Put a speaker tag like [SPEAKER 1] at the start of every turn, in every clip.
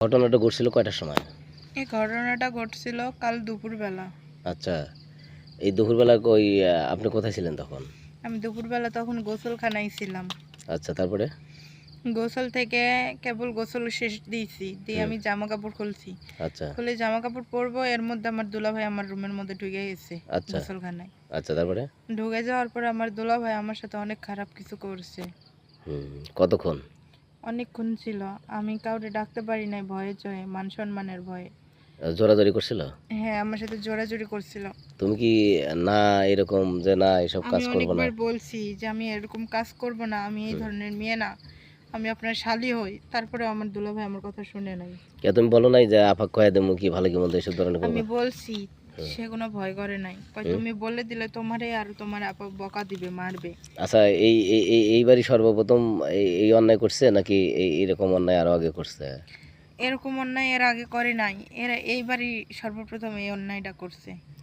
[SPEAKER 1] ঘটনাটা ঘটছিল কয়টার সময়?
[SPEAKER 2] এই ঘটনাটা ঘটছিল কাল দুপুরবেলা।
[SPEAKER 1] আচ্ছা এই দুপুরবেলা ওই আপনি কোথায় ছিলেন তখন?
[SPEAKER 2] আমি দুপুরবেলা তখন গোসলখানায় ছিলাম।
[SPEAKER 1] আচ্ছা তারপরে?
[SPEAKER 2] গোসল থেকে কেবল গোসল শেষ দিয়েছি দিয়ে আমি জামা কাপড় খুলছি।
[SPEAKER 1] আচ্ছা।
[SPEAKER 2] খুলে জামা কাপড় পরবো এর মধ্যে আমার দুলাভাই আমার রুমের মধ্যে ঢুকে গেছে
[SPEAKER 1] আচ্ছা।
[SPEAKER 2] গোসলখানায়।
[SPEAKER 1] আচ্ছা তারপরে?
[SPEAKER 2] ঢুকে যাওয়ার পরে আমার দুলাভাই আমার সাথে অনেক খারাপ কিছু করছে।
[SPEAKER 1] হুম কতক্ষণ?
[SPEAKER 2] অনেকক্ষণ ছিল। আমি কাউরে ডাকতে পারি নাই ভয়ে জয়ে মান সম্মানের ভয়ে।
[SPEAKER 1] জোরাজোরি করছিল?
[SPEAKER 2] হ্যাঁ আমার সাথে জোরাজুরি করছিল।
[SPEAKER 1] তুমি কি না এরকম যে না এসব কাজ
[SPEAKER 2] আমি
[SPEAKER 1] করব না?
[SPEAKER 2] অনেকবার বলছি যে আমি এরকম কাজ করব না আমি এই ধরনের মেয়ে না আমি আপনার শালি হই। তারপরে আমার দুলাভাই আমার কথা শুনে নাই।
[SPEAKER 1] কে তুমি বলো নাই যে আপা কয়ে দেবো কি ভালো কি মন্দ এসব ধরনের
[SPEAKER 2] আমি বলছি
[SPEAKER 1] হুম।
[SPEAKER 2] সে কোনো ভয় করে নাই। কয় তুমি বলে দিলে তোমারে আর তোমার আপা বকা দিবে মারবে।
[SPEAKER 1] আচ্ছা এই এই- এই এইবারই সর্বপ্রথম এই অন্যায় করছে নাকি এরকম অন্যায় আরও আগে করছে?
[SPEAKER 2] এরকম অন্যায় এর আগে করে নাই। এরা এইবারই সর্বপ্রথম এই অন্যায়টা করছে।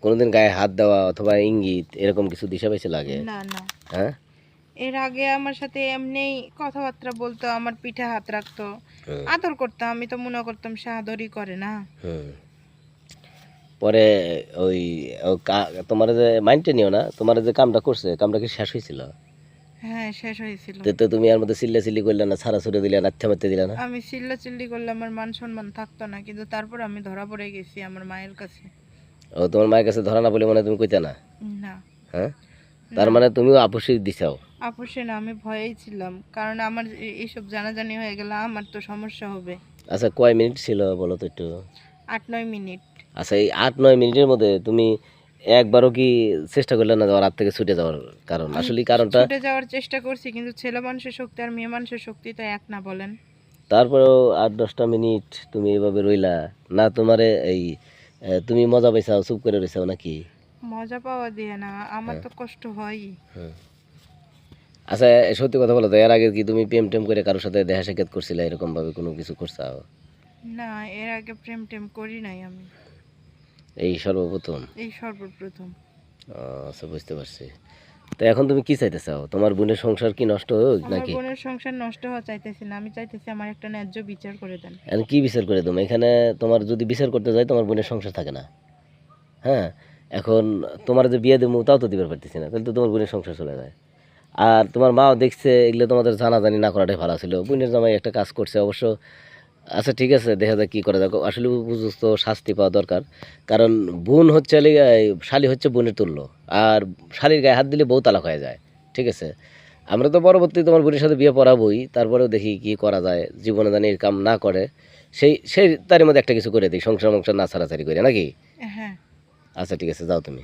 [SPEAKER 1] কোনোদিন গায়ে হাত দেওয়া অথবা ইঙ্গিত এরকম কিছু দিশা পাইছিল লাগে?
[SPEAKER 2] না না।
[SPEAKER 1] হ্যাঁ?
[SPEAKER 2] এর আগে আমার সাথে এমনি কথাবার্তা বলতো আমার পিঠে হাত রাখতো।
[SPEAKER 1] হুম,
[SPEAKER 2] আদর করতাম আমি তো মনে করতাম সে আদরই করে না।
[SPEAKER 1] হুম। পরে ওই তোমার যে মাইন্ডে নিও না তোমার যে কামটা করছে কামটা কি শেষ হয়েছিল?
[SPEAKER 2] হ্যাঁ শেষ হয়েছিল।
[SPEAKER 1] তো তুমি আর মধ্যে চিল্লা চিল্লি করলে না ছাড়া ছুড়ে দিলে মারতে দিলে না?
[SPEAKER 2] আমি চিল্লা চিল্লি করলে আমার মান সম্মান থাকতো না কিন্তু তারপর আমি ধরা পড়ে গেছি আমার মায়ের কাছে।
[SPEAKER 1] ও তোমার মায়ের কাছে ধরা না বলে মনে তুমি কইতে না?
[SPEAKER 2] না।
[SPEAKER 1] হ্যাঁ? তার মানে তুমিও দিছাও?
[SPEAKER 2] আপোষে না আমি ভয়েই ছিলাম কারণ আমার এইসব জানাজানি হয়ে গেলে আমার তো সমস্যা হবে।
[SPEAKER 1] আচ্ছা কয় মিনিট ছিল বলো তো একটু?
[SPEAKER 2] আট নয় মিনিট।
[SPEAKER 1] আচ্ছা এই আট নয় মিনিটের মধ্যে তুমি একবারও কি চেষ্টা করলে না যাওয়ার হাত থেকে ছুটে যাওয়ার কারণ? আসলে কারণটা
[SPEAKER 2] ছুটে যাওয়ার চেষ্টা করছি কিন্তু ছেলে মানুষের শক্তি আর মেয়ে মানুষের শক্তি তো এক না বলেন।
[SPEAKER 1] তারপরেও আট দশটা মিনিট তুমি এভাবে রইলা। না তোমারে এই তুমি মজা পাইছাও চুপ করে রইছাও নাকি?
[SPEAKER 2] মজা পাওয়া দিয়ে না আমার তো কষ্ট হয়।
[SPEAKER 1] হুম। আচ্ছা সত্যি কথা বলো তো এর আগে কি তুমি প্রেম টেম করে কারোর সাথে দেখা সাক্ষাৎ করছিলে এরকম ভাবে কোনো কিছু করছাও?
[SPEAKER 2] না এর আগে প্রেম টেম করি নাই আমি।
[SPEAKER 1] এই সর্বপ্রথম?
[SPEAKER 2] এই সর্বপ্রথম।
[SPEAKER 1] আচ্ছা বুঝতে পারছি। তো এখন তুমি কি চাইতে চাও তোমার বোনের সংসার কি নষ্ট হোক নাকি?
[SPEAKER 2] বোনের সংসার নষ্ট হওয়া চাইতেছি না। আমি চাইতেছি আমার একটা ন্যায্য বিচার করে দেন।
[SPEAKER 1] এখন কি বিচার করে তুমি এখানে তোমার যদি বিচার করতে যাই তোমার বোনের সংসার থাকে না। হ্যাঁ? এখন তোমার যে বিয়ে দেবো তাও তো দিবার পারতেছি না। তাহলে তো তোমার বোনের সংসার চলে যায়। আর তোমার মাও দেখছে এগুলো তোমাদের জানাজানি না করাটাই ভালো ছিল। বোনের জামাই একটা কাজ করছে অবশ্য আচ্ছা ঠিক আছে দেখা যাক কী করা যাক আসলে উপযুক্ত শাস্তি পাওয়া দরকার। কারণ বোন হচ্ছে শালি হচ্ছে বোনের তুল্য। আর শালির গায়ে হাত দিলে বউ তালাক হয়ে যায় ঠিক আছে? আমরা তো পরবর্তী তোমার বোনের সাথে বিয়ে পড়াবোই তারপরেও দেখি কি করা যায়। জীবনে জানি এর কাম না করে। সেই সেই তারই মধ্যে একটা কিছু করে দিই সংসার মংসার না ছাড়াছাড়ি করে নাকি?
[SPEAKER 2] হ্যাঁ।
[SPEAKER 1] আচ্ছা ঠিক আছে যাও তুমি।